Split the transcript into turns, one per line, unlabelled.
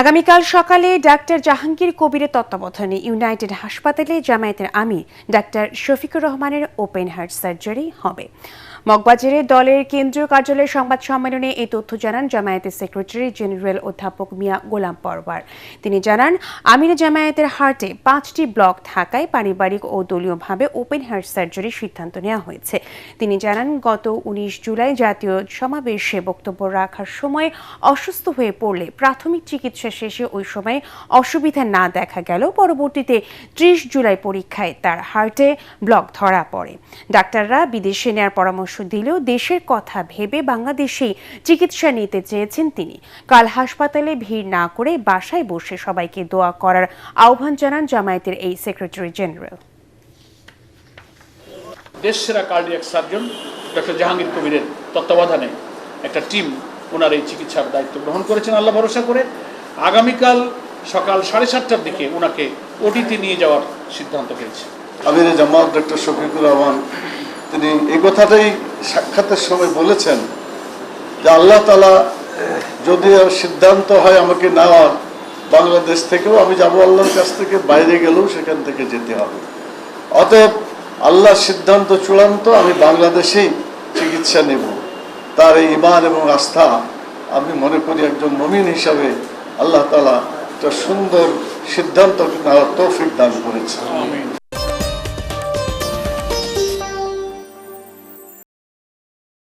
আগামীকাল সকালে ডাক্তার জাহাঙ্গীর কবিরের তত্ত্বাবধানে ইউনাইটেড হাসপাতালে জামায়াতের আমির ডাক্তার শফিকুর রহমানের ওপেন হার্ট সার্জারি হবে। মগবাজারে দলের কেন্দ্রীয় কার্যালয়ের সংবাদ সম্মেলনে এই তথ্য জানান জামায়াতের সেক্রেটারি জেনারেল অধ্যাপক মিয়া গোলাম পরবার তিনি জানান, আমির জামায়াতের হার্টে পাঁচটি ব্লক থাকায় পারিবারিক ও দলীয়ভাবে ওপেন হার্ট সার্জারির সিদ্ধান্ত নেওয়া হয়েছে। তিনি জানান, গত উনিশ জুলাই জাতীয় সমাবেশে বক্তব্য রাখার সময় অসুস্থ হয়ে পড়লে প্রাথমিক চিকিৎসা শেষে ওই সময় অসুবিধা না দেখা গেল পরবর্তীতে ত্রিশ জুলাই পরীক্ষায় তার হার্টে ব্লক ধরা পড়ে। ডাক্তাররা বিদেশে নেওয়ার পরামর্শ দিলেও দেশের কথা ভেবে বাংলাদেশেই চিকিৎসা নিতে চেয়েছেন তিনি। কাল হাসপাতালে ভিড় না করে বাসায় বসে সবাইকে দোয়া করার আহ্বান জানান জামায়াতের এই সেক্রেটারি জেনারেল।
দেশ কার্ডিয়াক সার্জন ডক্টর জাহাঙ্গীর কবিরের তত্ত্বাবধানে একটা টিম ওনার এই চিকিৎসার দায়িত্ব গ্রহণ করেছেন। আল্লাহ ভরসা করে আগামীকাল সকাল সাড়ে সাতটার দিকে ওনাকে ওটিতে নিয়ে যাওয়ার সিদ্ধান্ত হয়েছে।
আমির জামাত ডক্টর শফিকুর রহমান, তিনি এই কথাটাই সাক্ষাতের সময় বলেছেন যে আল্লাহ তালা যদি সিদ্ধান্ত হয় আমাকে নেওয়ার, বাংলাদেশ থেকেও আমি যাব আল্লাহর কাছ থেকে, বাইরে গেলেও সেখান থেকে যেতে হবে। অতএব আল্লাহর সিদ্ধান্ত চূড়ান্ত, আমি বাংলাদেশেই চিকিৎসা নেব। তার এই ইমান এবং আস্থা আমি মনে করি একজন মমিন হিসাবে আল্লাহ তালা একটা সুন্দর সিদ্ধান্ত তৌফিক দান করেছে।